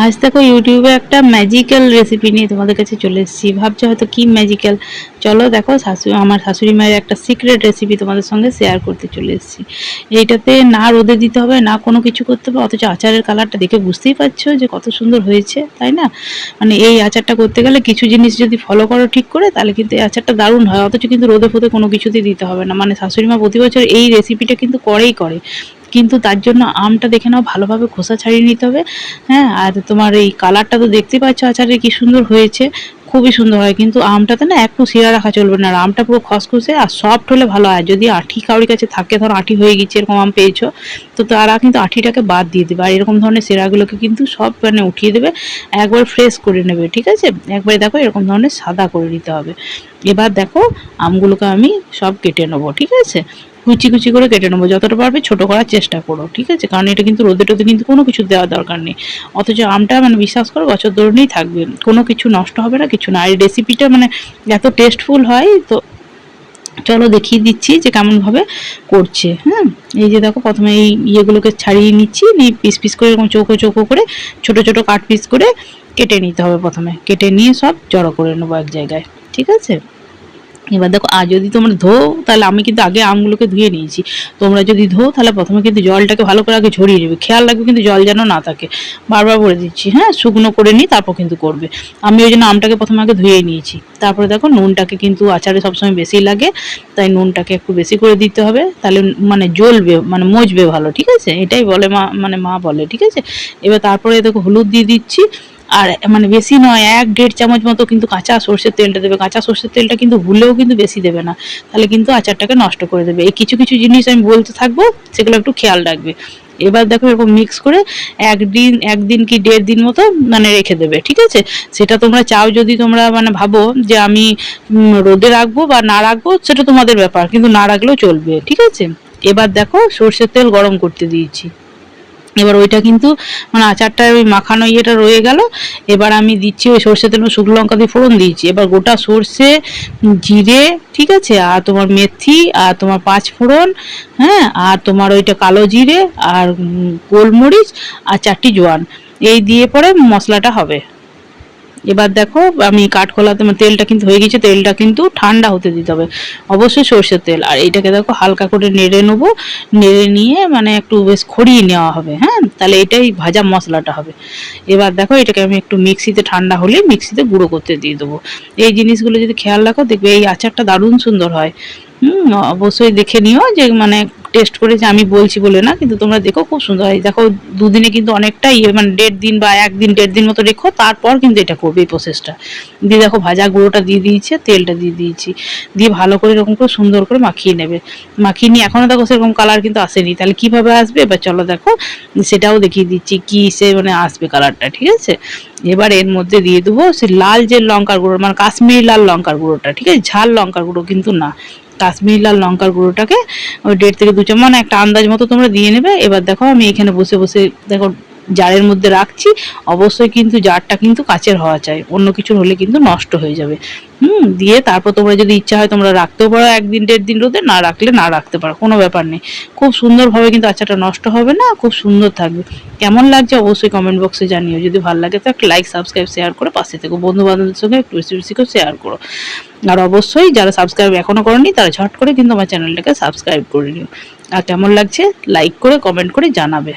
আজ দেখো ইউটিউবে একটা ম্যাজিক্যাল রেসিপি নিয়ে তোমাদের কাছে চলে এসেছি। ভাবছ হয়তো কি ম্যাজিক্যাল চলো দেখো, শাশুড়ি, আমার শাশুড়ি মায়ের একটা সিক্রেট রেসিপি তোমাদের সঙ্গে শেয়ার করতে চলে এসেছি। এইটাতে না রোদে দিতে হবে, না কোনো কিছু করতে হবে, অথচ আচারের কালারটা দেখে বুঝতেই পারছ যে কত সুন্দর হয়েছে, তাই না? মানে এই আচারটা করতে গেলে কিছু জিনিস যদি ফলো করো ঠিক করে, তাহলে কিন্তু এই আচারটা দারুণ হয়। অথচ কিন্তু রোদে ফোদে কোনো কিছুতেই দিতে হবে না। মানে শাশুড়ি মা প্রতি বছর এই রেসিপিটা কিন্তু করেই করে। কিন্তু তার জন্য আমটা দেখে নাও, ভালোভাবে খোসা ছাড়িয়ে নিতে হবে। হ্যাঁ আর তোমার এই কালারটা তো দেখতে পাচ্ছ, আচারে কি সুন্দর হয়েছে, খুবই সুন্দর হয়। কিন্তু আমটাতে না একটু শিরা রাখা চলবে না, আর আমটা পুরো খসখসে আর সফট হলে ভালো হয়। যদি আঠি কাউরির কাছে থাকে, ধর আঠি হয়ে গেছে, এরকম আম পেয়েছ, তো তারা কিন্তু আঠিটাকে বাদ দিয়ে দেবে। আর এরকম ধরনের শিরাগুলোকে কিন্তু সব মানে উঠিয়ে দেবে, একবার ফ্রেশ করে নেবে, ঠিক আছে? একবারে দেখো এরকম ধরনের সাদা করে নিতে হবে। এবার দেখো আমগুলোকে আমি সব কেটে নেব, ঠিক আছে? কুচি কুচি করে কেটে নেব, যতটা পারবে ছোট করার চেষ্টা করো, ঠিক আছে? কারণ এটা কিন্তু রোদে টোদে কিন্তু কোনো কিছু দেওয়ার দরকার নেই। অথচ আমটা মানে বিশ্বাস করো বছর ধরেই থাকবে। কোনো কিছু নষ্ট হবে না, কিছু না। আর এই রেসিপিটা মানে এত টেস্টফুল হয়, তো চলো দেখিয়ে দিচ্ছি যে কেমনভাবে করছে হ্যাঁ এই যে দেখো, প্রথমে এই ইয়েগুলোকে ছাড়িয়ে নিচ্ছি, নিয়ে পিস পিস করে এরকম চৌকো চৌকো করে ছোট ছোট কাট পিস করে কেটে নিতে হবে প্রথমে। কেটে নিয়ে সব জড়ো করে নেব এক জায়গায়, ঠিক আছে? এবার দেখো, আর যদি তোমরা ধো, তাহলে আমি কিন্তু আগে আমগুলোকে ধুয়ে নিয়েছি। তোমরা যদি ধো, তাহলে প্রথমে কিন্তু জলটাকে ভালো করে আগে ঝরিয়ে নেবে। খেয়াল রাখবে কিন্তু জল যেন না থাকে। বারবার বলে দিচ্ছি হ্যাঁ শুকনো করে নিই তারপর কিন্তু করবে। আমি ওই জন্য আমটাকে প্রথমে আগে ধুয়ে নিয়েছি। তারপরে দেখো, নুনটাকে কিন্তু আচারে সবসময় বেশি লাগে, তাই নুনটাকে একটু বেশি করে দিতে হবে। তাহলে মানে জ্বলবে মানে মজবে ভালো, ঠিক আছে? এটাই বলে মা মানে মা বলে, ঠিক আছে? এবার তারপরে দেখো, হলুদ দিয়ে দিচ্ছি। আর মানে বেশি নয়, এক দেড় চামচ মতো কিন্তু কাঁচা সর্ষের তেলটা দেবে। কাঁচা সর্ষের তেলটা কিন্তু ভুলেও কিন্তু বেশি দেবে না। তাহলে কিন্তু আচারটাকে নষ্ট করে দেবে। এই কিছু কিছু জিনিস আমি বলতে থাকব, সেগুলো একটু খেয়াল রাখবে। এবার দেখো এরকম মিক্স করে একদিন একদিন কি দেড় দিন মতো মানে রেখে দেবে, ঠিক আছে? সেটা তোমরা চাও যদি তোমরা মানে ভাবো যে আমি রোদে রাখব বা না রাখব, সেটা তোমাদের ব্যাপার। কিন্তু না রাখলেও চলবে, ঠিক আছে? এবার দেখো সর্ষের তেল গরম করতে দিয়েছি। এবার ওইটা কিন্তু মানে আচারটা ওই মাখানো ইয়েটা রয়ে গেল। এবার আমি দিচ্ছি ওই সর্ষে তেল, শুকনো লঙ্কা দিয়ে ফোড়ন দিয়েছি। এবার গোটা সর্ষে, জিরে, ঠিক আছে? আর তোমার মেথি, আর তোমার পাঁচ ফোড়ন হ্যাঁ? আর তোমার ওইটা কালো জিরে, আর গোলমরিচ, আর চারটি জোয়ান। এই দিয়ে পরে মশলাটা হবে। এবার দেখো, আমি কাঠখোলাতে মানে তেলটা কিন্তু হয়ে গেছে, তেলটা কিন্তু ঠান্ডা হতে দিতে হবে। অবশ্যই সর্ষের তেল। আর এইটাকে দেখো, হালকা করে নেড়ে নেব। নেড়ে নিয়ে মানে একটু বেশ খড়িয়ে নেওয়া হবে হ্যাঁ? তাহলে এটাই ভাজা মশলাটা হবে। এবার দেখো, এটাকে আমি একটু মিক্সিতে, ঠান্ডা হলে মিক্সিতে গুঁড়ো করতে দিয়ে দেবো। এই জিনিসগুলো যদি খেয়াল রাখো, দেখবে এই আচারটা দারুণ সুন্দর হয়। হুম, অবশ্যই দেখে নিও যে মানে টেস্ট করে যে আমি বলছি বলে না, কিন্তু তোমরা দেখো খুব সুন্দর হয়। দেখো, দুদিনে কিন্তু অনেকটা ইয়ে মানে দেড় দিন বা একদিন, দেড় দিন মতো রেখো, তারপর কিন্তু এটা করবে এই প্রসেসটা দিয়ে দেখো, ভাজা গুঁড়োটা দিয়ে দিয়েছে, তেলটা দিয়ে দিয়েছি। দিয়ে ভালো করে এরকম করে সুন্দর করে মাখিয়ে নেবে। মাখিয়ে নিয়ে এখনও দেখো সেরকম কালার কিন্তু আসেনি। তাহলে কীভাবে আসবে? এবার চলো দেখো, সেটাও দেখিয়ে দিচ্ছি কি সে মানে আসবে কালারটা ঠিক আছে? এবার এর মধ্যে দিয়ে দেবো সে লাল যে লঙ্কার গুঁড়ো মানে কাশ্মীরি লাল লঙ্কার গুঁড়োটা, ঠিক আছে? ঝাল লঙ্কার গুঁড়ো কিন্তু না। কাশ্মীরি লাল লঙ্কার গুঁড়োটাকে, ওই দেড় থেকে দু চামচ মানে একটা আন্দাজ মতো তোমরা দিয়ে নেবে। এবার দেখো আমি এখানে বসে বসে, দেখো জারের মধ্যে রাখছি, অবশ্যই কিন্তু জারটা কিন্তু কাচের হওয়া চাই, অন্য কিছুর হলে কিন্তু নষ্ট হয়ে যাবে। হুম, দিয়ে তারপর তোমরা যদি ইচ্ছা হয় তোমরা রাখতেও পারো, একদিন দেড় দিন রোদে না রাখলে না রাখতে পারো, কোনো ব্যাপার নেই। খুব সুন্দরভাবে কিন্তু আচারটা নষ্ট হবে না, খুব সুন্দর থাকবে। কেমন লাগছে অবশ্যই কমেন্ট বক্সে জানিও। যদি ভালো লাগে তো একটা লাইক সাবস্ক্রাইব শেয়ার করে পাশে থেকো। বন্ধু বান্ধবদের সঙ্গে একটু বেশি বেশি করে শেয়ার করো। আর অবশ্যই যারা সাবস্ক্রাইব এখনও করেনি তারা ঝট করে কিন্তু আমার চ্যানেলটাকে সাবস্ক্রাইব করে নিও। আর কেমন লাগছে লাইক করে কমেন্ট করে জানাবে।